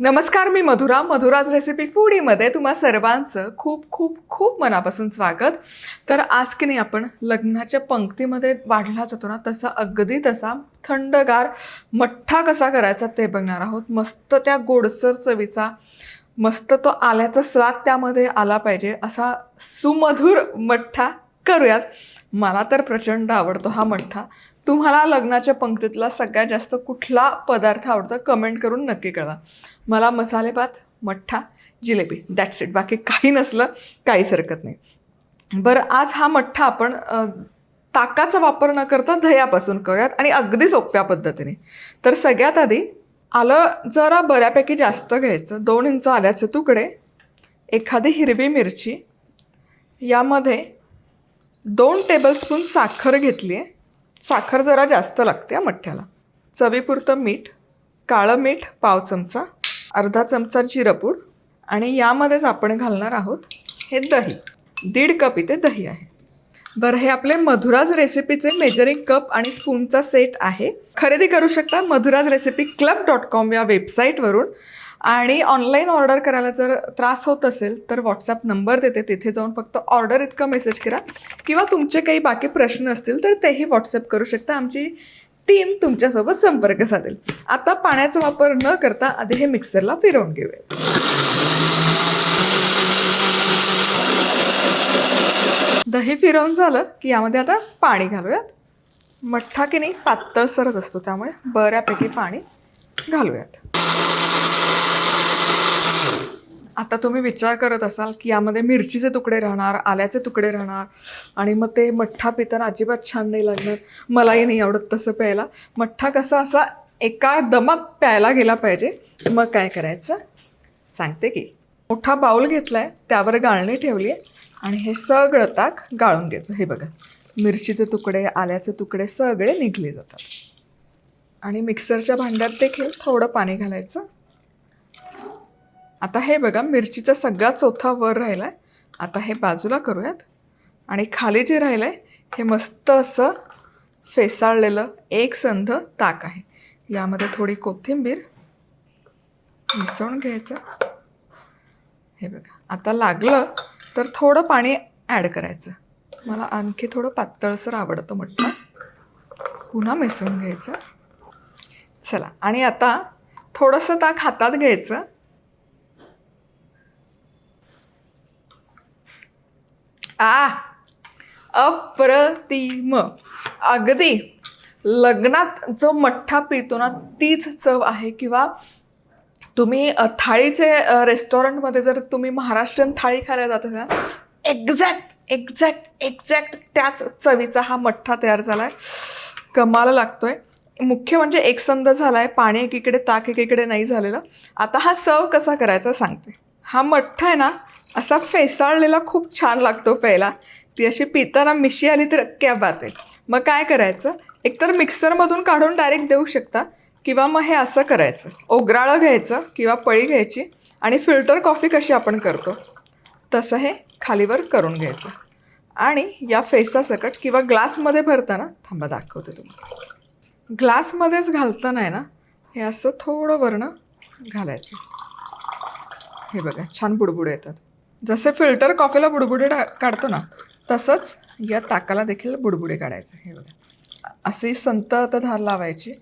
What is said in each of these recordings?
नमस्कार मी मधुरा. मधुराज रेसिपी फूडीमध्ये तुम्हा सर्वांचं खूप खूप खूप मनापासून स्वागत. तर आज की नाही आपण लग्नाच्या पंक्तीमध्ये वाढला जातो ना तसा अगदी तसा थंडगार मठ्ठा कसा करायचा ते बघणार आहोत. मस्त त्या गोडसर चवीचा मस्त तो आल्याचा स्वाद त्यामध्ये आला पाहिजे असा सुमधुर मठ्ठा करूयात. मला तर प्रचंड आवडतो हा मठ्ठा. तुम्हाला लग्नाच्या पंक्तीतला सगळ्यात जास्त कुठला पदार्थ आवडतो कमेंट करून नक्की कळवा. मला मसाले भात मठ्ठा जिलेबी दॅट्स इट बाकी काही नसलं काहीच हरकत नाही. बरं आज हा मठ्ठा आपण ताकाचा वापर न करता दह्यापासून करूयात आणि अगदी सोप्या पद्धतीने. तर सगळ्यात आधी आलं जरा बऱ्यापैकी जास्त घ्यायचं. दोन इंच आल्याचे तुकडे एखादी हिरवी मिरची यामध्ये दोन टेबलस्पून साखर घेतली आहे साखर जरा जास्त लागते या मठ्ठ्याला. चवीपुरतं मीठ काळं मीठ पाव चमचा अर्धा चमचा जिरपूड आणि यामध्येच आपण घालणार आहोत हे दही. दीड कप इथे दही आहे. बरं हे आपले मधुराज रेसिपीचे मेजरिंग कप आणि स्पूनचा सेट आहे. खरेदी करू शकता Madhura's recipe club dot com या वेबसाईटवरून आणि ऑनलाईन ऑर्डर करायला जर त्रास होत असेल तर व्हॉट्सअप नंबर देते. तिथे जाऊन फक्त ऑर्डर इतकं मेसेज करा. किंवा तुमचे काही बाकी प्रश्न असतील तर तेही व्हॉट्सअप करू शकता. आमची टीम तुमच्यासोबत संपर्क साधेल. आता पाण्याचा वापर न करता आधी हे मिक्सरला फिरवून घेऊया. दही फिरवून झालं की यामध्ये आता पाणी घालूयात. मठ्ठा की नाही पातळसरच असतो त्यामुळे बऱ्यापैकी पाणी घालूयात. आता तुम्ही विचार करत असाल की यामध्ये मिरचीचे तुकडे राहणार आल्याचे तुकडे राहणार आणि मग ते मठ्ठा पिताना अजिबात छान नाही लागणार. मलाही नाही आवडत तसं प्यायला. मठ्ठा कसा असा एका दमात प्यायला गेला पाहिजे. मग काय करायचं? सांगते की मोठा बाऊल घेतला आहे त्यावर गाळणी ठेवली आहे आणि हे सगळं ताक गाळून घ्यायचं. हे बघा मिरचीचे तुकडे आल्याचे तुकडे सगळे निघले जातात. आणि मिक्सरच्या भांड्यात देखील थोडं पाणी घालायचं. आता हे बघा मिरचीचा सगळा चौथा वर राहिला आहे आता हे बाजूला करूयात. आणि खाली जे राहिलं आहे हे मस्त असं फेसाळलेलं एक संध ताक आहे. यामध्ये थोडी कोथिंबीर मिसळून घ्यायचं. हे बघा आता लागलं तर थोडं पाणी ॲड करायचं. मला आणखी थोडं पातळसर आवडतं म्हटलं. पुन्हा मिसळून घ्यायचं. चला आणि आता थोडंसं ताक हातात घ्यायचं. आ! अप्रतिम. अगदी. लग्नात जो मठ्ठा पितो ना तीच चव आहे किंवा तुम्ही थाळीचे रेस्टॉरंटमध्ये जर तुम्ही महाराष्ट्रीयन थाळी खायला जात असाल एक्झॅक्ट एक्झॅक्ट एक्झॅक्ट त्याच चवीचा हा मठ्ठा तयार झाला आहे कमाल लागतोय. मुख्य म्हणजे एकसंध झाला आहे पाणी एकीकडे ताक एकीकडे नाही झालेलं. आता हा सर्व कसा करायचा सांगते. हा मठ्ठा आहे ना असा फेसाळलेला खूप छान लागतो प्यायला. ती अशी पिताना मिशी आली तर क्या बात आहे. मग काय करायचं? एकतर मिक्सरमधून काढून डायरेक्ट देऊ शकता. किंवा मग हे असं करायचं. ओगराळं घ्यायचं किंवा पळी घ्यायची आणि फिल्टर कॉफी कशी आपण करतो तसं हे खालीवर करून घ्यायचं. आणि या फेसासकट किंवा ग्लासमध्ये भरताना थांबा दाखवते तुम्हाला. ग्लासमध्येच घालताना आहे ना हे असं थोडं वरनं घालायचं. हे बघा छान बुडबुडे येतात. जसे फिल्टर कॉफीला बुडबुडे डा- काढतो ना तसंच या ताकाला देखील बुडबुडे काढायचे. हे बघा. अशी संत आता धार लावायची.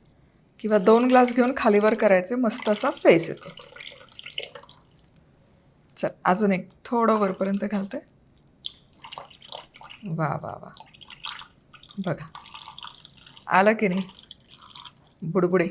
किंवा दोन ग्लास घेऊन खालीवर करायचे मस्त असा फेस येतो. चल अजून एक थोडं वरपर्यंत घालते. वा वा वा. बघा. आलं की नाही? बुडबुडे.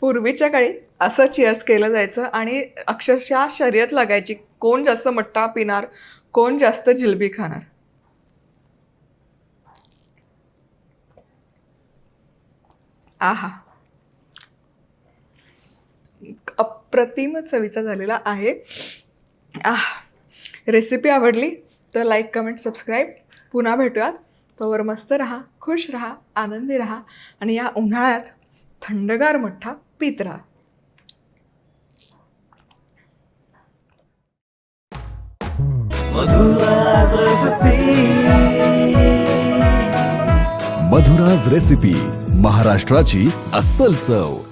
पूर्वीच्या काळी असं चिअर्स केलं जायचं आणि अक्षरशः शर्यत लागायची कोण जास्त मट्टा पिणार कोण जास्त जिलबी खाणार. आहा. अप्रतिम चवीचा झालेला आहे. आह. रेसिपी आवडली तर लाईक कमेंट सबस्क्राईब पुन्हा भेटूयात. तोवर मस्त राहा खुश राहा आनंदी राहा आणि या उन्हाळ्यात थंडगार मठ्ठा पीत राहा. मधुराज रेसिपी. महाराष्ट्राची अस्सल चव.